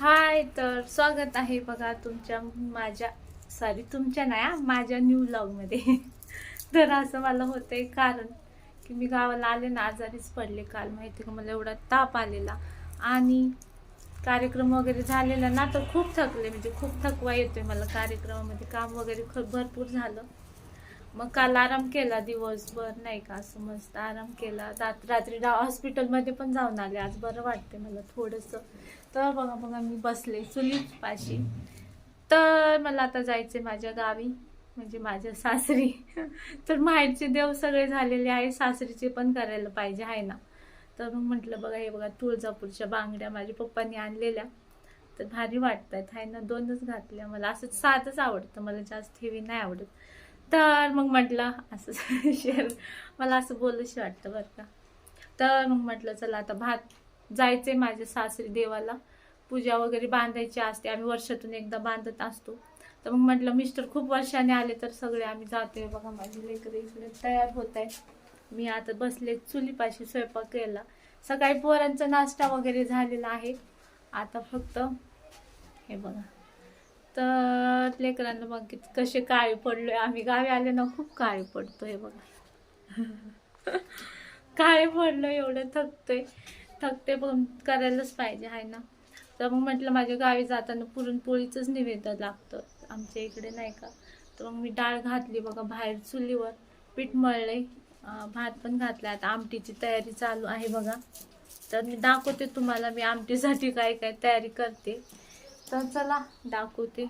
हाय तर स्वागत आहे बघा तुमच्या माझ्या सॉरी तुमच्या नाही माझ्या न्यू ब्लॉगमध्ये तर असं मला होतंय कारण की मी गावाला आले ना आजारीच पडले काल माहिती का? मला एवढा ताप आलेला. आणि कार्यक्रम वगैरे झालेला ना तर खूप थकले म्हणजे खूप थकवा येतोय मला कार्यक्रमामध्ये काम वगैरे खूप भरपूर झालं. मग काल आराम केला दिवसभर नाही का? असं मस्त आराम केला. रात्री डा हॉस्पिटलमध्ये पण जाऊन आले. आज बरं वाटते मला थोडंसं. तर बघा बघा मी बसले चुलीच पाशी तर मला आता जायचे माझ्या गावी म्हणजे माझ्या सासरी. तर माहेरचे देव सगळे झालेले आहे. सासरीचे पण करायला पाहिजे आहे ना? तर मग म्हटलं बघा हे बघा तुळजापूरच्या बांगड्या माझ्या पप्पांनी आणलेल्या. तर भारी वाटतात आहे ना? दोनच घातल्या मला. असं साधच आवडतं. मला जास्त हेवी नाही आवडत. तर मग म्हटलं असं शेअर मला असं बोलूशी वाटतं बरं का. तर मग म्हटलं चला आता भात जायचंय माझ्या सासरी देवाला. पूजा वगैरे बांधायची असते आम्ही वर्षातून एकदा बांधत असतो. तर मग म्हटलं मिस्टर खूप वर्षाने आले तर सगळे आम्ही जातोय. बघा माझी लेकरं इकडे तयार होत आहे मी आता बसले चुलीपाशी स्वयंपाक केला. सकाळी पोरांचा नाश्ता वगैरे झालेला आहे. आता फक्त हे बघा. तर लेकरांना मग कसे काळे पडलोय. आम्ही गावी आले ना खूप काळे पडतो हे बघा. काळे पडलो एवढं थकतोय. थकते पण करायलाच पाहिजे आहे ना. तर मग म्हटलं माझ्या गावी जाताना पुरणपोळीचंच निवेदन लागतं. आमच्या इकडे नाही का? तर मग मी डाळ घातली बघा बाहेर चुलीवर. पीठ मळले भात पण घातला आता आमटीची तयारी चालू आहे बघा. तर मी दाखवते तुम्हाला मी आमटीसाठी काय काय तयारी करते. तर चला दाखवते.